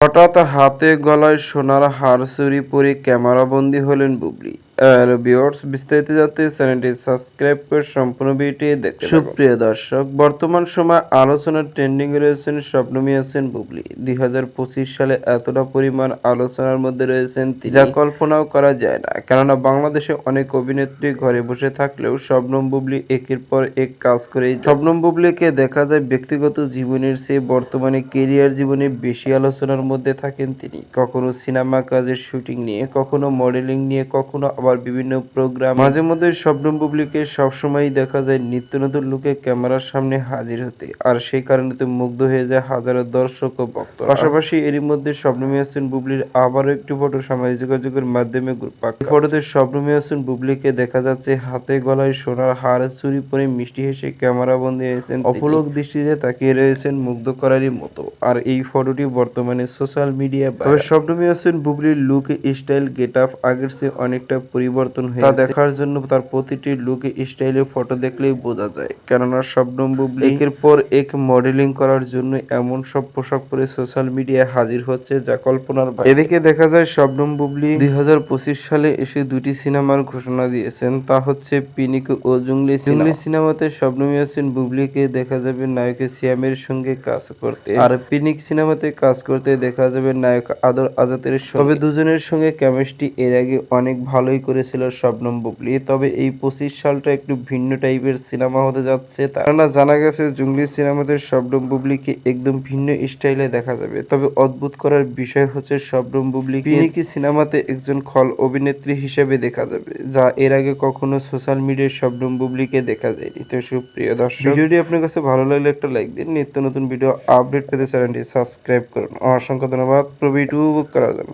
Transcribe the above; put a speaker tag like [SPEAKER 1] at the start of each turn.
[SPEAKER 1] হঠাৎ হাতে গলায় সোনার হার চুরি পরে ক্যামেরাবন্দি হলেন বুবলি। আর ভিউয়ার্স বিস্তারিত জানতে চ্যানেলটি সাবস্ক্রাইব করে সম্পূর্ণ ভিডিওটি দেখতে। সুপ্রিয় দর্শক বর্তমান সময় আলোচনার ট্রেন্ডিং রয়েছেন স্বপ্নমী আছেন বুবলি। দুই হাজার পঁচিশ সালে এতটা পরিমাণ আলোচনার মধ্যে রয়েছেন যা কল্পনাও করা যায় না। কেননা বাংলাদেশে অনেক অভিনেত্রী ঘরে বসে থাকলেও শবনম বুবলি একের পর এক কাজ করেই শবনম বুবলিকে দেখা যায় ব্যক্তিগত জীবনের চেয়ে বর্তমানে কেরিয়ার জীবনে বেশি আলোচনার মধ্যে থাকেন তিনি। কখনো সিনেমা কাজের শুটিং নিয়ে কখনো মডেলিং নিয়ে কখনো আবার বিভিন্ন প্রোগ্রাম মাঝে মধ্যে শবনম বুবলিকে সবসময়ই দেখা যায় নিত্য নতুন লুকে ক্যামেরার সামনে হাজির হতে। আর সেই কারণে তো মুগ্ধ হয়ে যায় হাজারো দর্শক ও ভক্ত পাশাপাশি এরই মধ্যে শবনম হাসান বুবলির আবারও একটি ফটো সামাজিক যোগাযোগের মাধ্যমে ফটোতে শবনম হাসান বুবলিকে দেখা যাচ্ছে হাতে গলায় সোনার হার, চুরি পরে মিষ্টি হেসে ক্যামেরা বন্দী হয়েছেন অপলক দৃষ্টিতে তাকিয়ে রয়েছেন মুগ্ধ করারই মতো। আর এই ফটোটি বর্তমানে সোশ্যাল মিডিয়া তবে শবনম হাসান বুবলির লুক স্টাইল গেট আপ আগের চেয়ে অনেকটা পরিবর্তন হয়েছে। তা দেখার জন্য তার প্রতিটি লুক স্টাইলের ফটো দেখলেই বোঝা যায়। কেননা শবনম বুবলি একের পর এক মডেলিং করার জন্য এমন সব পোশাক পরে সোশ্যাল মিডিয়ায় হাজির হচ্ছে যা কল্পনার বাইরে। এদিকে দেখা যায় শবনম বুবলি দুই সালে এসে দুটি সিনেমার ঘোষণা দিয়েছেন। তা হচ্ছে পিনিক ও জুংলি জুংলি সিনেমাতে শবনম ইয়াসিন বুবলিকে দেখা যাবে নায়ক সিয়ামের সঙ্গে কাজ করতে। আর পিনিক সিনেমাতে কাজ করতে দেখা যাবে নায়ক আদর আজাদের সঙ্গে। তবে দুজনের সঙ্গে কেমিস্ট্রি এর আগে অনেক ভালোই করেছিল শবনম বুবলি। তবে এই পঁচিশ সালটা একটু ভিন্ন টাইপের সিনেমা হতে যাচ্ছে কেননা জানা গেছে জুংলি সিনেমাতে শবনম বুবলিকে একদম ভিন্ন স্টাইলে দেখা যাবে। তবে অদ্ভুত করার বিষয় হচ্ছে শবনম বুবলি পিনিকি সিনেমাতে একজন খল অভিনেত্রী হিসেবে দেখা যাবে, যা এর আগে কখনো সোশ্যাল মিডিয়ায় শবনম বুবলিকে দেখা যায়নি। তো সুপ্রিয় দর্শক ভিডিওটি আপনার কাছে ভালো লাগলে একটা লাইক দিন। নিত্য নতুন ভিডিও আপডেট পেতে চ্যানেলটি সাবস্ক্রাইব করুন। অসংখ্য ধন্যবাদ। প্রবি টু বুক করার জন্য